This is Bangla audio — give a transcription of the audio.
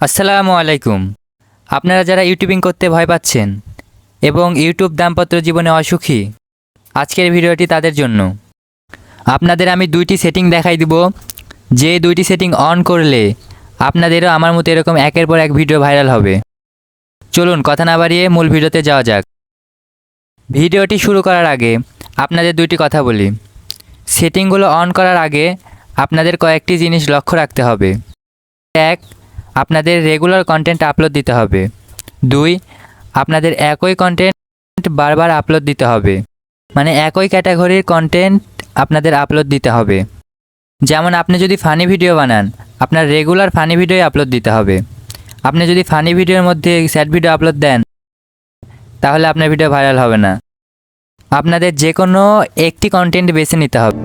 আসসালামু আলাইকুম। আপনারা যারা ইউটিউবিং করতে ভয় পাচ্ছেন এবং ইউটিউব দাম্পত্য জীবনে অসুখী, আজকের ভিডিওটি তাদের জন্য। আপনাদের আমি দুইটি সেটিং দেখাই দিব। যে দুইটি সেটিং অন করলে আপনাদেরও আমার মতো এরকম একের পর এক ভিডিও ভাইরাল হবে। চলুন, কথা না বাড়িয়ে মূল ভিডিওতে যাওয়া যাক। ভিডিওটি শুরু করার আগে আপনাদের দুইটি কথা বলি। সেটিংগুলো অন করার আগে আপনাদের কয়েকটি জিনিস লক্ষ্য রাখতে হবে। এক আপনাদের রেগুলার কন্টেন্ট আপলোড দিতে হবে। দুই, আপনাদের একই কন্টেন্ট বারবার আপলোড দিতে হবে। মানে একই ক্যাটাগরির কন্টেন্ট আপনাদের আপলোড দিতে হবে। যেমন আপনি যদি ফানি ভিডিও বানান, আপনার রেগুলার ফানি ভিডিও আপলোড দিতে হবে। আপনি যদি ফানি ভিডিওর মধ্যে স্যাড ভিডিও আপলোড দেন, তাহলে আপনার ভিডিও ভাইরাল হবে না। আপনাদের যে কোনো একটি কন্টেন্ট বেছে নিতে হবে।